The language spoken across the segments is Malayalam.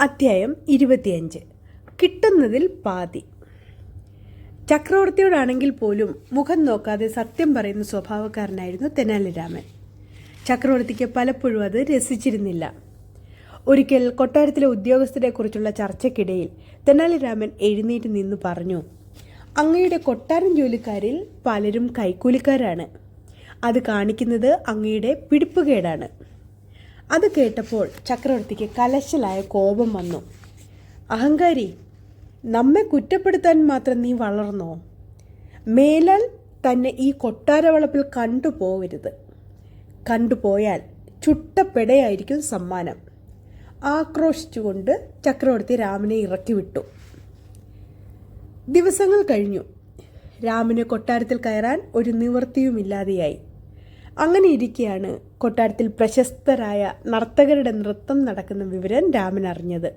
അധ്യായം ഇരുപത്തിയഞ്ച്. കിട്ടുന്നതിൽ പാതി. ചക്രവർത്തിയോടാണെങ്കിൽ പോലും മുഖം നോക്കാതെ സത്യം പറയുന്ന സ്വഭാവക്കാരനായിരുന്നു തെനാലിരാമൻ ചക്രവർത്തിക്ക് പലപ്പോഴും അത് രസിച്ചിരുന്നില്ല. ഒരിക്കൽ കൊട്ടാരത്തിലെ ഉദ്യോഗസ്ഥരെക്കുറിച്ചുള്ള ചർച്ചയ്ക്കിടയിൽ തെനാലിരാമൻ എഴുന്നേറ്റ് നിന്ന് പറഞ്ഞു അങ്ങയുടെ കൊട്ടാരം ജോലിക്കാരിൽ പലരും കൈക്കൂലിക്കാരാണ്. അത് കാണിക്കുന്നത് അങ്ങയുടെ പിടിപ്പുകേടാണ്. അത് കേട്ടപ്പോൾ ചക്രവർത്തിക്ക് കലശലായ കോപം വന്നു. അഹങ്കാരി നമ്മെ കുറ്റപ്പെടുത്താൻ മാത്രം നീ വളർന്നോ? മേലാൽ തന്നെ ഈ കൊട്ടാരവളപ്പിൽ കണ്ടുപോകരുത് കണ്ടുപോയാൽ ചുട്ടപ്പെടയായിരിക്കും സമ്മാനം. ആക്രോശിച്ചുകൊണ്ട് ചക്രവർത്തി രാമനെ ഇറക്കി വിട്ടു. ദിവസങ്ങൾ കഴിഞ്ഞു. രാമന് കൊട്ടാരത്തിൽ കയറാൻ ഒരു നിവൃത്തിയുമില്ലാതെയായി. അങ്ങനെ ഇരിക്കെയാണ് കൊട്ടാരത്തിൽ പ്രശസ്തരായ നർത്തകരുടെ നൃത്തം നടക്കുന്ന വിവരം രാമൻ അറിഞ്ഞത്.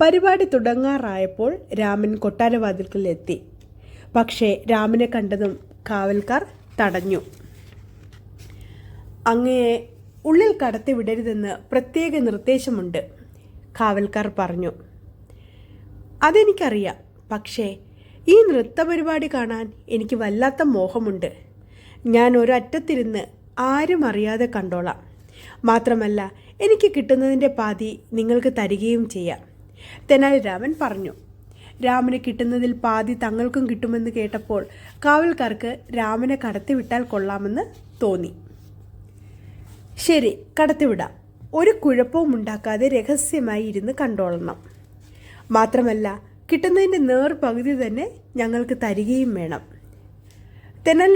പരിപാടി തുടങ്ങാറായപ്പോൾ രാമൻ കൊട്ടാരവാതിൽക്കൽ എത്തി. പക്ഷേ രാമനെ കണ്ടതും കാവൽക്കാർ തടഞ്ഞു. അങ്ങയെ ഉള്ളിൽ കടത്തി വിടരുതെന്ന് പ്രത്യേക നിർദ്ദേശമുണ്ട് കാവൽക്കാർ പറഞ്ഞു. അതെനിക്കറിയാം പക്ഷേ ഈ നൃത്തപരിപാടി കാണാൻ എനിക്ക് വല്ലാത്ത മോഹമുണ്ട്. ഞാൻ ഒരറ്റത്തിരുന്ന് ആരും അറിയാതെ കണ്ടോളാം. മാത്രമല്ല എനിക്ക് കിട്ടുന്നതിന്റെ പാതി നിങ്ങൾക്ക് തരികയും ചെയ്യാം. തെനാലി രാമൻ പറഞ്ഞു. രാമന് കിട്ടുന്നതിൽ പാതി തങ്ങൾക്കും കിട്ടുമെന്ന് കേട്ടപ്പോൾ കാവൽക്കാർക്ക് രാമനെ കടത്തിവിട്ടാൽ കൊള്ളാമെന്ന് തോന്നി. ശരി കടത്തിവിടാം. ഒരു കുഴപ്പവും ഉണ്ടാക്കാതെ രഹസ്യമായി ഇരുന്ന് കണ്ടോളണം. മാത്രമല്ല കിട്ടുന്നതിന്റെ നേർ പകുതി തന്നെ ഞങ്ങൾക്ക് തരികയും വേണം.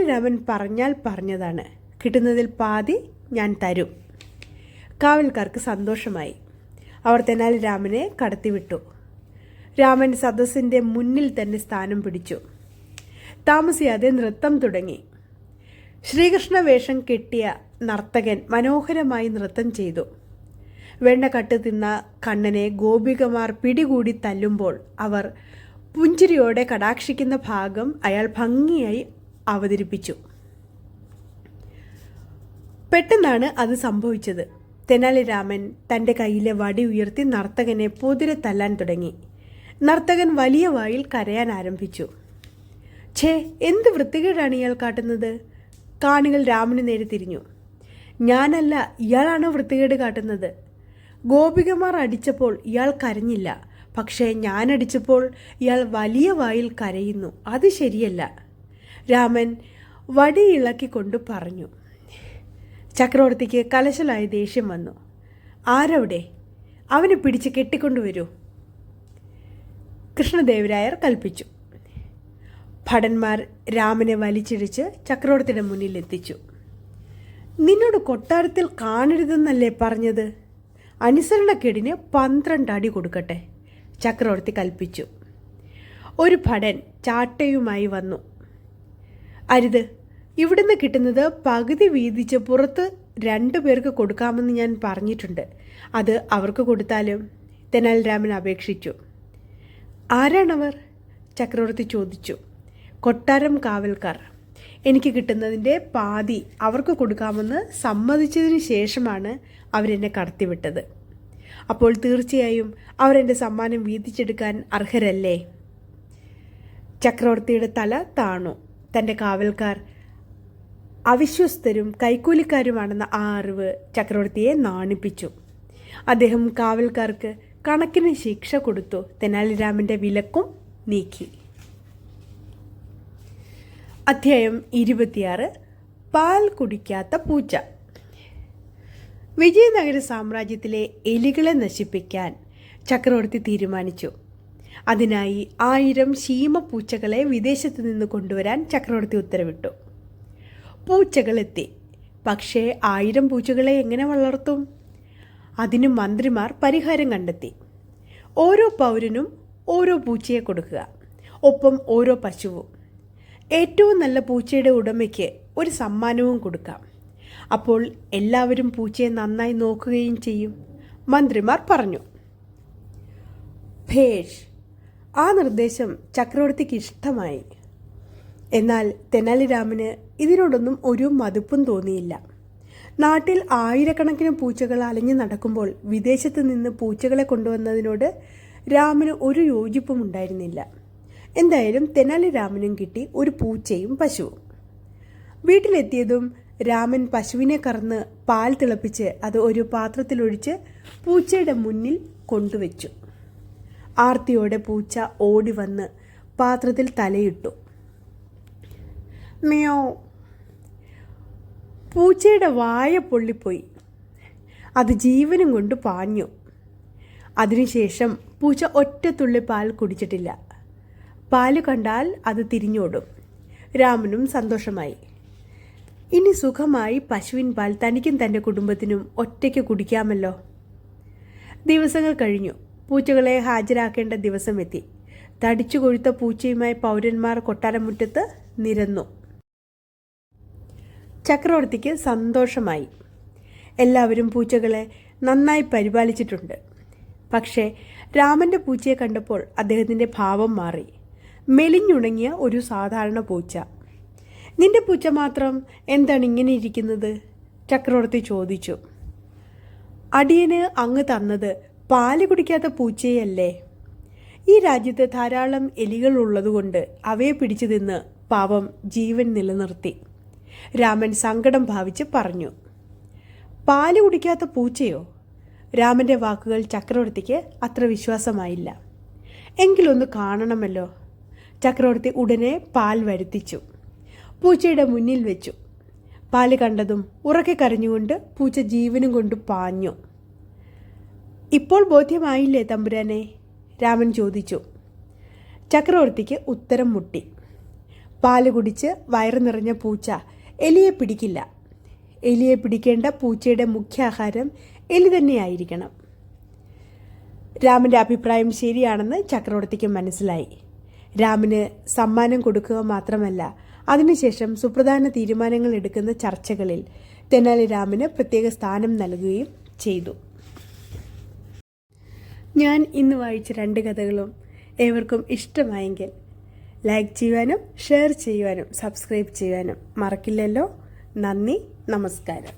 രാമൻ പറഞ്ഞാൽ പറഞ്ഞതാണ്. കിട്ടുന്നതിൽ പാതി ഞാൻ തരും. കാവൽക്കാർക്ക് സന്തോഷമായി. അവർ തെനാലി രാമനെ കടത്തിവിട്ടു. രാമൻ സദസ്സിന്റെ മുന്നിൽ തന്നെ സ്ഥാനം പിടിച്ചു. താമസിയാതെ നൃത്തം തുടങ്ങി. ശ്രീകൃഷ്ണ വേഷം കെട്ടിയ നർത്തകൻ മനോഹരമായി നൃത്തം ചെയ്തു. വെണ്ണ കട്ട് തിന്ന കണ്ണനെ ഗോപികമാർ പിടികൂടി തല്ലുമ്പോൾ അവർ പുഞ്ചിരിയോടെ കടാക്ഷിക്കുന്ന ഭാഗം അയാൾ ഭംഗിയായി അവതരിപ്പിച്ചു. പെട്ടെന്നാണ് അത് സംഭവിച്ചത്. തെനാലിരാമൻ തന്റെ കയ്യിലെ വടി ഉയർത്തി നർത്തകനെ പൊതിരെ തല്ലാൻ തുടങ്ങി. നർത്തകൻ വലിയ വായിൽ കരയാൻ ആരംഭിച്ചു. ഛേ എന്ത് വൃത്തികേടാണ് ഇയാൾ കാട്ടുന്നത്? കാണികൾ രാമന് നേരെ തിരിഞ്ഞു. ഞാനല്ല ഇയാളാണ് വൃത്തികേട് കാട്ടുന്നത്? ഗോപികമാർ അടിച്ചപ്പോൾ ഇയാൾ കരഞ്ഞില്ല. പക്ഷേ ഞാനടിച്ചപ്പോൾ ഇയാൾ വലിയ വായിൽ കരയുന്നു. അത് ശരിയല്ല. രാമൻ വടിയിളക്കിക്കൊണ്ട് പറഞ്ഞു. ചക്രവർത്തിക്ക് കലശലായ ദേഷ്യം വന്നു. ആരവിടെ? അവനെ പിടിച്ച് കെട്ടിക്കൊണ്ടുവരൂ കൃഷ്ണദേവരായർ കൽപ്പിച്ചു. ഭടന്മാർ രാമനെ വലിച്ചിടിച്ച് ചക്രവർത്തിയുടെ മുന്നിൽ എത്തിച്ചു. നിന്നോട് കൊട്ടാരത്തിൽ കാണരുതെന്നല്ലേ പറഞ്ഞത്? അനുസരണക്കേടിന് പന്ത്രണ്ട് അടി കൊടുക്കട്ടെ ചക്രവർത്തി കൽപ്പിച്ചു. ഒരു ഭടൻ ചാട്ടയുമായി വന്നു. അരുത്. ഇവിടുന്ന് കിട്ടുന്നത് പകുതി വീതിച്ച് പുറത്ത് രണ്ടു പേർക്ക് കൊടുക്കാമെന്ന് ഞാൻ പറഞ്ഞിട്ടുണ്ട്. അത് അവർക്ക് കൊടുത്താലും തെനാൽ രാമൻ അപേക്ഷിച്ചു. ആരാണവർ? ചക്രവർത്തി ചോദിച്ചു. കൊട്ടാരം കാവൽക്കാർ. എനിക്ക് കിട്ടുന്നതിന്റെ പാതി അവർക്ക് കൊടുക്കാമെന്ന് സമ്മതിച്ചതിന് ശേഷമാണ് അവരെന്നെ കടത്തിവിട്ടത്. അപ്പോൾ തീർച്ചയായും അവരെന്റെ സമ്മാനം വീതിച്ചെടുക്കാൻ അർഹരല്ലേ? ചക്രവർത്തിയുടെ തല താണു. തന്റെ കാവൽക്കാർ അവിശ്വസ്തരും കൈക്കൂലിക്കാരുമാണെന്ന ആ അറിവ് ചക്രവർത്തിയെ നാണിപ്പിച്ചു. അദ്ദേഹം കാവൽക്കാർക്ക് കണക്കിന് ശിക്ഷ കൊടുത്തു. തെനാലിരാമന്റെ വിലക്കും നീക്കി. അധ്യായം ഇരുപത്തിയാറ്. പാൽ കുടിക്കാത്ത പൂച്ച. വിജയനഗര സാമ്രാജ്യത്തിലെ എലികളെ നശിപ്പിക്കാൻ ചക്രവർത്തി തീരുമാനിച്ചു. അതിനായി ആയിരം ശീമപ്പൂച്ചകളെ വിദേശത്ത് നിന്ന് കൊണ്ടുവരാൻ ചക്രവർത്തി ഉത്തരവിട്ടു. പൂച്ചകളെത്തി. പക്ഷേ ആയിരം പൂച്ചകളെ എങ്ങനെ വളർത്തും? അതിന് മന്ത്രിമാർ പരിഹാരം കണ്ടെത്തി. ഓരോ പൗരനും ഓരോ പൂച്ചയെ കൊടുക്കുക. ഒപ്പം ഓരോ പശുവും. ഏറ്റവും നല്ല പൂച്ചയുടെ ഉടമയ്ക്ക് ഒരു സമ്മാനവും കൊടുക്കാം. അപ്പോൾ എല്ലാവരും പൂച്ചയെ നന്നായി നോക്കുകയും ചെയ്യും. മന്ത്രിമാർ പറഞ്ഞു. ഭേഷ് ആ നിർദ്ദേശം ചക്രവർത്തിക്ക് ഇഷ്ടമായി. എന്നാൽ തെനാലിരാമന് ഇതിനോടൊന്നും ഒരു മതിപ്പും തോന്നിയില്ല. നാട്ടിൽ ആയിരക്കണക്കിന് പൂച്ചകൾ അലഞ്ഞു നടക്കുമ്പോൾ വിദേശത്ത് നിന്ന് പൂച്ചകളെ കൊണ്ടുവന്നതിനോട് രാമന് ഒരു യോജിപ്പും ഉണ്ടായിരുന്നില്ല. എന്തായാലും തെനാലി രാമനും കിട്ടി ഒരു പൂച്ചയും പശുവും. വീട്ടിലെത്തിയതും രാമൻ പശുവിനെ കറന്ന് പാൽ തിളപ്പിച്ച് അത് ഒരു പാത്രത്തിലൊഴിച്ച് പൂച്ചയുടെ മുന്നിൽ കൊണ്ടുവച്ചു. ആർത്തിയോടെ പൂച്ച ഓടി വന്ന് പാത്രത്തിൽ തലയിട്ടു. മിയോ പൂച്ചയുടെ വായ പൊള്ളിപ്പോയി. അത് ജീവനും കൊണ്ട് പാഞ്ഞു. അതിനുശേഷം പൂച്ച ഒറ്റത്തുള്ളി പാൽ കുടിച്ചിട്ടില്ല. പാൽ കണ്ടാൽ അത് തിരിഞ്ഞോടും. രാമനും സന്തോഷമായി. ഇനി സുഖമായി പശുവിൻ പാൽ തനിക്കും തന്റെ കുടുംബത്തിനും ഒറ്റയ്ക്ക് കുടിക്കാമല്ലോ. ദിവസങ്ങൾ കഴിഞ്ഞു. പൂച്ചകളെ ഹാജരാക്കേണ്ട ദിവസം എത്തി തടിച്ചു കൊഴുത്ത പൂച്ചയുമായി പൗരന്മാർ കൊട്ടാരമുറ്റത്ത് നിരന്നു. ചക്രവർത്തിക്ക് സന്തോഷമായി. എല്ലാവരും പൂച്ചകളെ നന്നായി പരിപാലിച്ചിട്ടുണ്ട്. പക്ഷേ രാമന്റെ പൂച്ചയെ കണ്ടപ്പോൾ അദ്ദേഹത്തിന്റെ ഭാവം മാറി. മെലിഞ്ഞുണങ്ങിയ ഒരു സാധാരണ പൂച്ച. നിന്റെ പൂച്ച മാത്രം എന്താണ് ഇങ്ങനെ ഇരിക്കുന്നത്? ചക്രവർത്തി ചോദിച്ചു. അടിയന് അങ്ങ് തന്നത് പാൽ കുടിക്കാത്ത പൂച്ചയല്ലേ? ഈ രാജ്യത്ത് ധാരാളം എലികൾ ഉള്ളതുകൊണ്ട് അവയെ പിടിച്ചു തിന്ന് പാവം ജീവൻ നിലനിർത്തി. രാമൻ സങ്കടം ഭാവിച്ച് പറഞ്ഞു പാൽ കുടിക്കാത്ത പൂച്ചയോ? രാമന്റെ വാക്കുകൾ ചക്രവർത്തിക്ക് അത്ര വിശ്വാസമായില്ല. എങ്കിലൊന്ന് കാണണമല്ലോ. ചക്രവർത്തി ഉടനെ പാൽ വരുത്തിച്ചു പൂച്ചയുടെ മുന്നിൽ വെച്ചു. പാൽ കണ്ടതും ഉറക്കെ കരഞ്ഞുകൊണ്ട് പൂച്ച ജീവനും കൊണ്ട് പാഞ്ഞു. ഇപ്പോൾ ബോധ്യമായില്ലേ തമ്പുരാനെ? രാമൻ ചോദിച്ചു. ചക്രവർത്തിക്ക് ഉത്തരം മുട്ടി. പാൽ കുടിച്ച് വയറ് നിറഞ്ഞ പൂച്ച എലിയെ പിടിക്കില്ല. എലിയെ പിടിക്കേണ്ട പൂച്ചയുടെ മുഖ്യാഹാരം എലി തന്നെയായിരിക്കണം. രാമന്റെ അഭിപ്രായം ശരിയാണെന്ന് ചക്രവർത്തിക്ക് മനസ്സിലായി. രാമന് സമ്മാനം കൊടുക്കുക മാത്രമല്ല അതിനുശേഷം സുപ്രധാന തീരുമാനങ്ങൾ എടുക്കുന്ന ചർച്ചകളിൽ തെനാലി രാമന് പ്രത്യേക സ്ഥാനം നൽകുകയും ചെയ്തു. ഞാൻ ഇന്ന് വായിച്ച രണ്ട് കഥകളും ഏവർക്കും ഇഷ്ടമായെങ്കിൽ ലൈക്ക് ചെയ്യുവാനും ഷെയർ ചെയ്യുവാനും സബ്സ്ക്രൈബ് ചെയ്യുവാനും മറക്കില്ലല്ലോ. നന്ദി നമസ്കാരം.